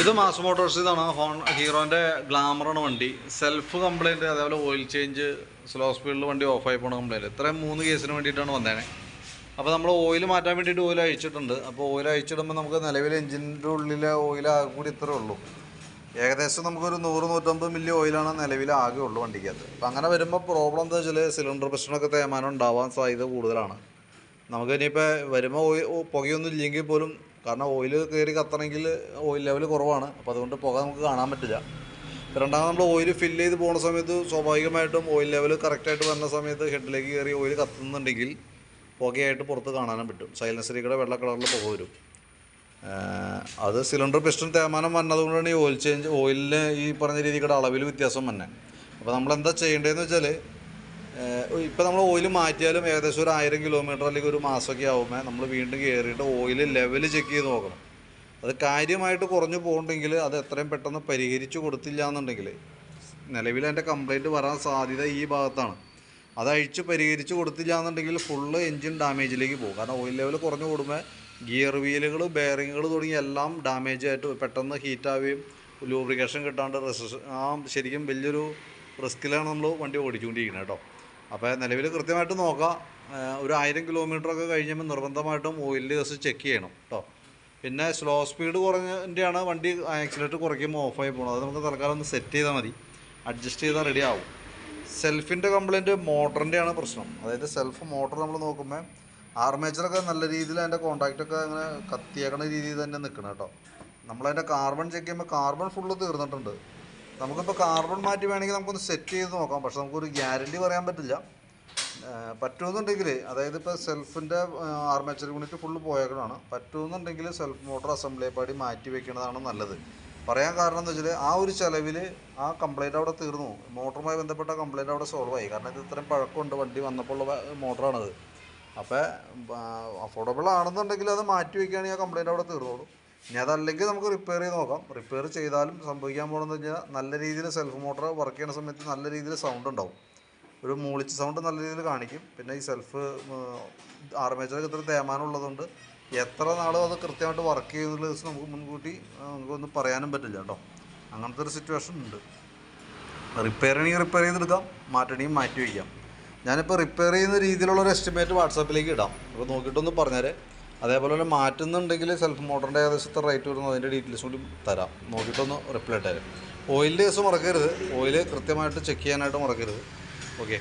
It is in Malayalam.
ഇത് മാസ് മോട്ടോഴ്സ് ഇതാണ്. ഹോൺ ഹീറോന്റെ ഗ്ലാമറാണ് വണ്ടി. സെൽഫ് കംപ്ലൈന്റ് അതേപോലെ ഓയിൽ ചേഞ്ച് സ്ലോ സ്പീഡിൽ വണ്ടി ഓഫായി പോണ കംപ്ലൈന്റ് ഇത്രയും മൂന്ന് കേസിന് വേണ്ടിയിട്ടാണ് വന്നേനെ. അപ്പോൾ നമ്മൾ ഓയിൽ മാറ്റാൻ വേണ്ടിയിട്ട് ഓയിൽ അയച്ചിട്ടുണ്ട് അപ്പോൾ ഓയിൽ അയച്ചിടുമ്പോൾ നമുക്ക് നിലവിൽ എഞ്ചിന്റെ ഉള്ളിലെ ഓയിൽ ആകെ കൂടി ഇത്രേ ഉള്ളൂ. ഏകദേശം നമുക്കൊരു നൂറ് നൂറ്റമ്പത് മില്ലി ഓയിലാണ് നിലവിൽ ആകെ ഉള്ളൂ വണ്ടിക്കകത്ത്. അപ്പോൾ അങ്ങനെ വരുമ്പോൾ പ്രോബ്ലം എന്താ വെച്ചാൽ സിലിണ്ടർ പ്രശ്നമൊക്കെ തേമാനം ഉണ്ടാവാൻ സാധ്യത കൂടുതലാണ്. നമുക്ക് ഇനിയിപ്പോൾ വരുമ്പോൾ പുകയൊന്നും ഇല്ലെങ്കിൽ പോലും കാരണം ഓയിൽ കയറി കത്തണമെങ്കിൽ ഓയിൽ ലെവൽ കുറവാണ്. അപ്പോൾ അതുകൊണ്ട് പുക നമുക്ക് കാണാൻ പറ്റില്ല. രണ്ടാമത് നമ്മൾ ഓയിൽ ഫില്ല് ചെയ്ത് പോകുന്ന സമയത്ത് സ്വാഭാവികമായിട്ടും ഓയിൽ ലെവൽ കറക്റ്റായിട്ട് വരുന്ന സമയത്ത് ഹെഡിലേക്ക് കയറി ഓയിൽ കത്തുന്നുണ്ടെങ്കിൽ പുകയായിട്ട് പുറത്ത് കാണാനും പറ്റും. സൈലൻസറിയുടെ വെള്ള കളറിൽ പുക വരും. അത് സിലിണ്ടർ പിസ്റ്റൺ തേമാനം വന്നതുകൊണ്ടാണ് ഈ ഓയിൽ ചേഞ്ച് ഓയിലിന് ഈ പറഞ്ഞ രീതിയുടെ അളവിൽ വ്യത്യാസം വന്നെ. അപ്പോൾ നമ്മൾ എന്താ ചെയ്യേണ്ടതെന്ന് വെച്ചാൽ ഇപ്പോൾ നമ്മൾ ഓയിൽ മാറ്റിയാലും ഏകദേശം ഒരു ആയിരം കിലോമീറ്റർ അല്ലെങ്കിൽ ഒരു മാസമൊക്കെ ആകുമ്പോൾ നമ്മൾ വീണ്ടും കയറിയിട്ട് ഓയിൽ ലെവൽ ചെക്ക് ചെയ്ത് നോക്കണം. അത് കാര്യമായിട്ട് കുറഞ്ഞു പോകണ്ടെങ്കിൽ അത് എത്രയും പെട്ടെന്ന് പരിഹരിച്ചു കൊടുത്തില്ല എന്നുണ്ടെങ്കിൽ നിലവിൽ എന്റെ കംപ്ലൈന്റ് വരാൻ സാധ്യത ഈ ഭാഗത്താണ്. അത് അഴിച്ച് പരിഹരിച്ച് കൊടുത്തില്ല എന്നുണ്ടെങ്കിൽ ഫുള്ള് എൻജിൻ ഡാമേജിലേക്ക് പോകും. കാരണം ഓയിൽ ലെവൽ കുറഞ്ഞു കൂടുമ്പോൾ ഗിയർ വീലുകൾ ബെയറിങ്ങുകൾ തുടങ്ങി എല്ലാം ഡാമേജ് ആയിട്ട് പെട്ടെന്ന് ഹീറ്റാവുകയും ലൂബ്രിക്കേഷൻ കിട്ടാണ്ട് റെസിസ് ആ ശരിക്കും വലിയൊരു റിസ്ക്കിലാണ് നമ്മൾ വണ്ടി ഓടിച്ചുകൊണ്ടിരിക്കുന്നത് കേട്ടോ. അപ്പോൾ നിലവിൽ കൃത്യമായിട്ട് നോക്കാം. ഒരു ആയിരം കിലോമീറ്ററൊക്കെ കഴിഞ്ഞപ്പോൾ നിർബന്ധമായിട്ടും ഓയിൽ ജസ്റ്റ് ചെക്ക് ചെയ്യണം കേട്ടോ പിന്നെ സ്ലോ സ്പീഡ് കുറഞ്ഞതിന്റെയാണ് വണ്ടി ആക്സിലേറ്റർ കുറയ്ക്കുമ്പോൾ ഓഫായി പോകുന്നത് അത് നമുക്ക് തൽക്കാലം ഒന്ന് സെറ്റ് ചെയ്താൽ മതി. അഡ്ജസ്റ്റ് ചെയ്താൽ റെഡി ആവും. സെൽഫിന്റെ കംപ്ലൈന്റ് മോട്ടറിന്റെയാണ് പ്രശ്നം. അതായത് സെൽഫ് മോട്ടർ നമ്മൾ നോക്കുമ്പോൾ ആർമേച്ചറൊക്കെ നല്ല രീതിയിൽ അതിന്റെ കോൺടാക്റ്റൊക്കെ അങ്ങനെ കത്തിയേക്കണ രീതിയിൽ തന്നെ നിൽക്കണം കേട്ടോ നമ്മളതിന്റെ കാർബൺ ചെക്ക് ചെയ്യുമ്പോൾ കാർബൺ ഫുള്ള് തീർന്നിട്ടുണ്ട്. നമുക്കിപ്പോൾ കാർബൺ മാറ്റി വേണമെങ്കിൽ നമുക്കൊന്ന് സെറ്റ് ചെയ്ത് നോക്കാം. പക്ഷെ നമുക്കൊരു ഗ്യാരണ്ടി പറയാൻ പറ്റില്ല. പറ്റുമെന്നുണ്ടെങ്കിൽ അതായത് ഇപ്പോൾ സെൽഫിന്റെ ആർമേച്ചർ യൂണിറ്റ് ഫുള്ള് പോയേക്കണതാണ്. പറ്റുമെന്നുണ്ടെങ്കിൽ സെൽഫ് മോട്ടോർ അസംബ്ലി പാടി മാറ്റി വെക്കുന്നതാണ് നല്ലത്. പറയാൻ കാരണം എന്താ വെച്ചാൽ ആ ഒരു ചിലവിൽ ആ കംപ്ലൈന്റ് അവിടെ തീർന്നു. മോട്ടറുമായി ബന്ധപ്പെട്ട കംപ്ലൈന്റ് അവിടെ സോൾവ് ആയി. കാരണം ഇത് ഇത്രയും പഴക്കമുണ്ട്. വണ്ടി വന്നപ്പോൾ ഉള്ള മോട്ടറാണത് അപ്പോൾ അഫോർഡബിൾ ആണെന്നുണ്ടെങ്കിൽ അത് മാറ്റി വെക്കുകയാണെങ്കിൽ ആ കംപ്ലൈന്റ് അവിടെ തീർന്നോളൂ. ഇനി അതല്ലെങ്കിൽ നമുക്ക് റിപ്പയർ ചെയ്ത് നോക്കാം. റിപ്പയർ ചെയ്താലും സംഭവിക്കാൻ പോകണമെന്ന് വെച്ചാൽ നല്ല രീതിയിൽ സെൽഫ് മോട്ടർ വർക്ക് ചെയ്യുന്ന സമയത്ത് നല്ല രീതിയിൽ സൗണ്ട് ഉണ്ടാവും. ഒരു മൂളിച്ച സൗണ്ട് നല്ല രീതിയിൽ കാണിക്കും. പിന്നെ ഈ സെൽഫ് ആർമേച്ചറൊക്കെ ഇത്ര തേമാനം ഉള്ളതുകൊണ്ട് എത്ര നാളും അത് കൃത്യമായിട്ട് വർക്ക് ചെയ്യുന്നുള്ള ദിവസം നമുക്ക് മുൻകൂട്ടി നമുക്കൊന്നും പറയാനും പറ്റില്ല കേട്ടോ. അങ്ങനത്തെ ഒരു സിറ്റുവേഷൻ ഉണ്ട്. റിപ്പയർ ആണെങ്കിൽ റിപ്പയർ ചെയ്തെടുക്കാം. മാറ്റണമെങ്കിൽ മാറ്റി വയ്ക്കാം. ഞാനിപ്പോൾ റിപ്പയർ ചെയ്യുന്ന രീതിയിലുള്ള ഒരു എസ്റ്റിമേറ്റ് വാട്സാപ്പിലേക്ക് ഇടാം. അപ്പോൾ നോക്കിയിട്ടൊന്ന് പറഞ്ഞേരെ. അതേപോലെ തന്നെ മാറ്റുന്നുണ്ടെങ്കിൽ സെൽഫ് മോട്ടറിന്റെ ഏകദേശത്തെ റേറ്റ് വരുന്നു. അതിന്റെ ഡീറ്റെയിൽസ് കൂടി തരാം. നോക്കിയിട്ടൊന്ന് റിപ്ലൈ തരാം ഓയിലിന്റെ കേസ് മറക്കരുത്. ഓയിൽ കൃത്യമായിട്ട് ചെക്ക് ചെയ്യാനായിട്ട് മറക്കരുത്. ഓക്കെ